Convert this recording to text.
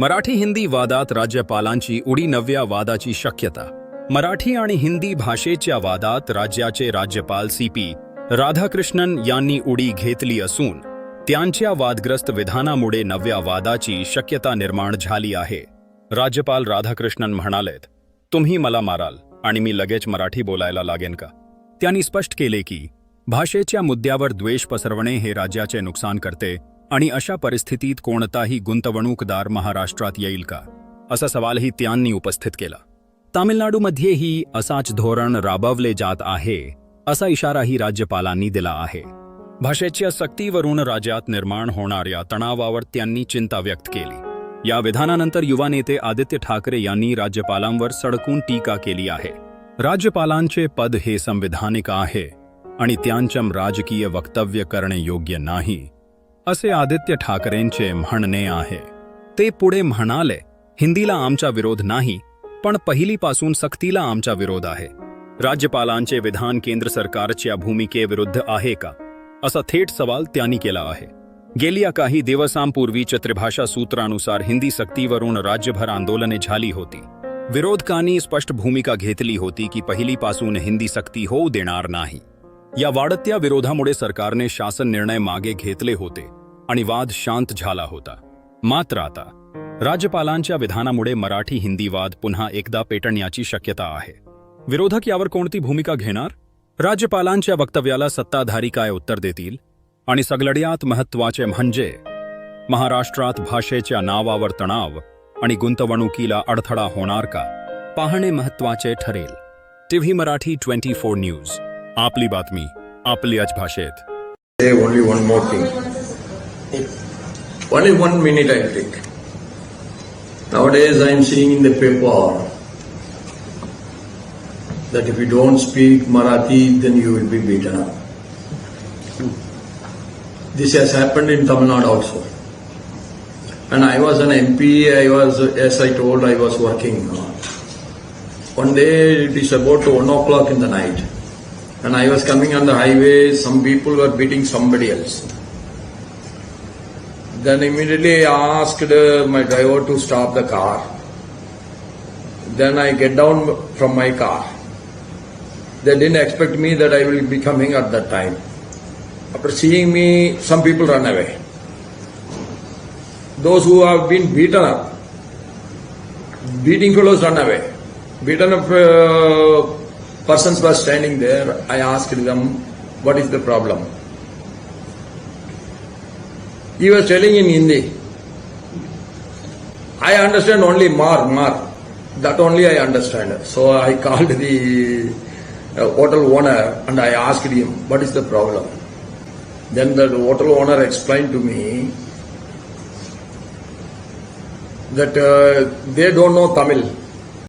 मराठी हिंदी वादात राज्यपालांची उडी नव्या वादाची शक्यता. मराठी आणि हिंदी भाषेच्या वादात राज्याचे राज्यपाल सी पी राधाकृष्णन यांनी उडी घेतली असून त्यांच्या वादग्रस्त विधानामुळे नव्या वादाची शक्यता निर्माण झाली आहे. राज्यपाल राधाकृष्णन म्हणालेत तुम्ही मला माराल आणि मी लगेच मराठी बोलायला लागेन का? त्यांनी स्पष्ट केले की भाषेच्या मुद्द्यावर द्वेष पसरवणे हे राज्याचे नुकसान करते आणि अशा परिस्थितीत कोणताही गुंतवणूकदार महाराष्ट्रात येईल का? असा सवालही त्यांनी उपस्थित केला. तामिळनाडूमध्येही असाच धोरण राबवले जात आहे असा इशाराही राज्यपालांनी दिला आहे. भाषेच्या सक्तीवरून राज्यात निर्माण होणाऱ्या तणावावर त्यांनी चिंता व्यक्त केली. या विधानानंतर युवा नेते आदित्य ठाकरे यांनी राज्यपालांवर सडकून टीका केली आहे. राज्यपालांचे पद हे संविधानिक आहे आणि त्यांच्या राजकीय वक्तव्य करणे योग्य नाही. असे आदित्य ठाकरेंचे म्हणणे आहे. ते पुढे म्हणाले हिंदीला आमचा विरोध नाही पण पहिलीपासून सक्तीला आमचा विरोध आहे. राज्यपालांचे विधान केंद्र सरकारच्या भूमिकेविरुद्ध आहे का? असा थेट सवाल त्यांनी केला आहे. गेल्या काही दिवसांपूर्वीच्या त्रिभाषा सूत्रानुसार हिंदी सक्तीवरून राज्यभर आंदोलने झाली होती. विरोधकांनी स्पष्ट भूमिका घेतली होती की पहिलीपासून हिंदी सक्ती होऊ देणार नाही. या वाढत्या विरोधामुळे सरकारने शासन निर्णय मागे घेतले होते. आणि वाद शांत झाला होता. मात्र आता राज्यपालांच्या विधानामुळे मराठी हिंदी वाद पुन्हा एकदा पेटण्याची शक्यता आहे. विरोधक यावर कोणती भूमिका घेणार? राज्यपालांच्या वक्तव्याला सत्ताधारी काय उत्तर देतील? आणि सगळ्यात महत्त्वाचे म्हणजे महाराष्ट्रात भाषेच्या नावावर तणाव आणि गुंतवणुकीला अडथळा होणार का? पाहणे महत्त्वाचे ठरेल. TV Marathi twenty four news. आपली बातमी आपली आज भाषेत say only one minute I take. Nowadays I am seeing in the paper that if you don't speak Marathi, then you will be beaten up. This has happened in Tamil Nadu also. And I was an MP, I was, as I told, I was working. One day it is about one o'clock in the night. And I was coming on the highway, some people were beating somebody else. Then immediately I asked uh, my driver to stop the car. Then I get down from my car. They didn't expect me that I will be coming at that time. After seeing me, some people run away. Those who have been beaten up, beating fellows run away. Beaten up uh, persons were standing there. I asked them, what is the problem? He was telling in Hindi. I understand only mar, mar. That only I understand. So I called the uh, hotel owner and I asked him, what is the problem? Then the hotel owner explained to me that uh, they don't know Tamil.